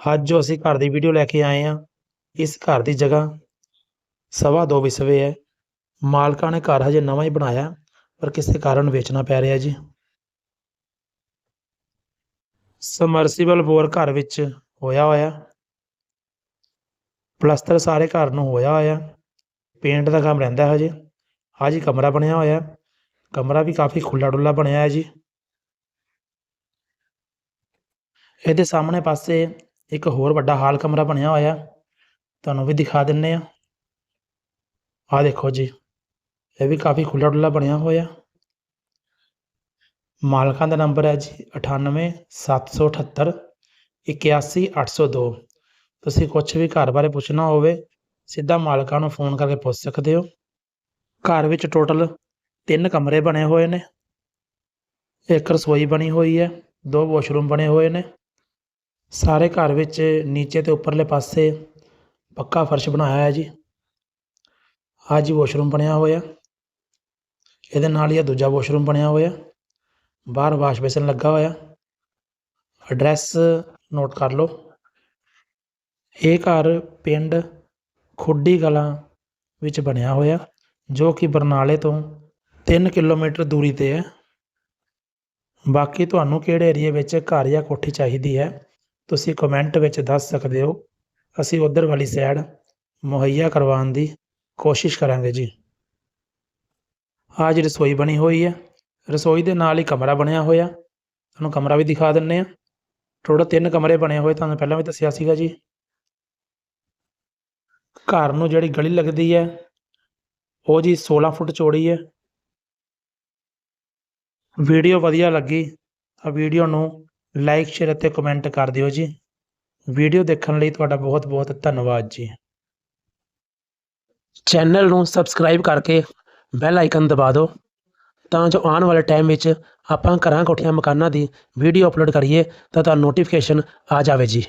ਅੱਜ ਜੋ ਅਸੀਂ ਘਰ ਦੀ ਵੀਡੀਓ ਲੈ ਕੇ ਆਏ ਹਾਂ। ਇਸ ਘਰ ਦੀ ਜਗ੍ਹਾ ਸਵਾ ਦੋ ਵਿਸਵੇ ਹੈ। ਮਾਲਕਾਂ ਨੇ ਘਰ ਹਜੇ ਨਵਾਂ ਹੀ ਬਣਾਇਆ, ਪਰ ਕਿਸੇ ਕਾਰਨ ਵੇਚਣਾ ਪੈ ਰਿਹਾ ਜੀ। ਸਮਰਸੀਬਲ ਬੋਰ ਘਰ ਵਿੱਚ ਹੋਇਆ ਹੋਇਆ ਪਲਸਤਰ ਸਾਰੇ ਘਰ ਨੂੰ ਹੋਇਆ ਹੋਇਆ ਪੇਂਟ ਦਾ ਕੰਮ ਰਹਿੰਦਾ ਹਜੇ। ਹਾਂਜੀ ਕਮਰਾ ਬਣਿਆ ਹੋਇਆ ਕਮਰਾ ਵੀ ਕਾਫੀ ਖੁੱਲਾ ਡੁੱਲਾ ਬਣਿਆ ਹੈ ਜੀ। ਇਹਦੇ ਸਾਹਮਣੇ ਪਾਸੇ ਇੱਕ ਹੋਰ ਵੱਡਾ ਹਾਲ ਕਮਰਾ ਬਣਿਆ ਹੋਇਆ। ਤੁਹਾਨੂੰ ਵੀ ਦਿਖਾ ਦਿੰਨੇ ਆ। ਆਹ ਦੇਖੋ ਜੀ, ਇਹ ਵੀ ਕਾਫੀ ਖੁੱਲਾ ਡੁੱਲਾ ਬਣਿਆ ਹੋਇਆ। ਮਾਲਕਾਂ ਦਾ ਨੰਬਰ ਹੈ ਜੀ 98778 81802 ਤੁਸੀਂ ਕੁਝ ਵੀ ਘਰ ਬਾਰੇ ਪੁੱਛਣਾ ਹੋਵੇ, ਸਿੱਧਾ ਮਾਲਕਾਂ ਨੂੰ ਫੋਨ ਕਰਕੇ ਪੁੱਛ ਸਕਦੇ ਹੋ। ਘਰ ਵਿੱਚ ਟੋਟਲ ਤਿੰਨ ਕਮਰੇ ਬਣੇ ਹੋਏ ਨੇ। ਇੱਕ ਰਸੋਈ ਬਣੀ ਹੋਈ ਹੈ, ਦੋ ਵਾਸ਼ਰੂਮ ਬਣੇ ਹੋਏ ਨੇ। ਸਾਰੇ ਘਰ ਵਿੱਚ ਨੀਚੇ ਤੇ ਉੱਪਰਲੇ ਪਾਸੇ ਪੱਕਾ ਫਰਸ਼ ਬਣਾਇਆ ਹੈ ਜੀ। ਆਹ ਜੀ ਵਾਸ਼ਰੂਮ ਬਣਿਆ ਹੋਇਆ। ਇਹਦੇ ਨਾਲ ਹੀ ਇਹ ਦੂਜਾ ਵਾਸ਼ਰੂਮ ਬਣਿਆ ਹੋਇਆ। ਬਾਹਰ ਵਾਸ਼ ਬੇਸਨ ਲੱਗਾ ਹੋਇਆ। ਐਡਰੈਸ ਨੋਟ ਕਰ ਲਓ। ਇਹ ਘਰ ਪਿੰਡ ਖੁੱਡੀ ਗਲਾਂ ਵਿੱਚ ਬਣਿਆ ਹੋਇਆ, ਜੋ ਕਿ ਬਰਨਾਲੇ ਤੋਂ 3 ਕਿਲੋਮੀਟਰ ਦੂਰੀ ਤੇ ਹੈ। ਬਾਕੀ ਤੁਹਾਨੂੰ ਕਿਹੜੇ ਏਰੀਏ ਵਿੱਚ ਘਰ ਜਾਂ ਕੋਠੀ ਚਾਹੀਦੀ ਹੈ ਤੁਸੀਂ ਕਮੈਂਟ ਵਿੱਚ ਦੱਸ ਸਕਦੇ ਹੋ। ਅਸੀਂ ਉਧਰ ਵਾਲੀ ਸਾਈਡ ਮੁਹੱਈਆ ਕਰਵਾਉਣ ਦੀ ਕੋਸ਼ਿਸ਼ ਕਰਾਂਗੇ ਜੀ। ਆਹ ਜੀ ਰਸੋਈ ਬਣੀ ਹੋਈ ਹੈ, ਰਸੋਈ ਦੇ ਨਾਲ ਹੀ ਕਮਰਾ ਬਣਿਆ ਹੋਇਆ। ਤੁਹਾਨੂੰ ਕਮਰਾ ਵੀ ਦਿਖਾ ਦਿੰਨੇ ਆ ਟੋਟਲ ਤਿੰਨ ਕਮਰੇ ਬਣੇ ਹੋਏ, ਤੁਹਾਨੂੰ ਪਹਿਲਾਂ ਵੀ ਦੱਸਿਆ ਸੀਗਾ ਜੀ। ਘਰ ਨੂੰ ਜਿਹੜੀ ਗਲੀ ਲੱਗਦੀ ਹੈ, ਉਹ ਜੀ 16 ਫੁੱਟ ਚੌੜੀ ਹੈ। ਵੀਡੀਓ ਵਧੀਆ ਲੱਗੀ ਤਾਂ ਵੀਡੀਓ ਨੂੰ ਲਾਈਕ ਸ਼ੇਅਰ ਅਤੇ ਕਮੈਂਟ ਕਰ ਦਿਓ ਜੀ। ਵੀਡੀਓ ਦੇਖਣ ਲਈ ਤੁਹਾਡਾ ਬਹੁਤ ਬਹੁਤ ਧੰਨਵਾਦ ਜੀ। ਚੈਨਲ ਨੂੰ ਸਬਸਕ੍ਰਾਈਬ ਕਰਕੇ ਬੈਲ ਆਈਕਨ ਦਬਾ ਦਿਓ। ਤਾਂ ਜੋ ਆਉਣ ਵਾਲੇ ਟਾਈਮ ਵਿੱਚ ਆਪਾਂ ਘਰਾਂ ਕੋਠੀਆਂ ਮਕਾਨਾਂ ਦੀ ਵੀਡੀਓ ਅਪਲੋਡ ਕਰੀਏ ਤਾਂ ਤੁਹਾਨੂੰ ਨੋਟੀਫਿਕੇਸ਼ਨ ਆ ਜਾਵੇ ਜੀ।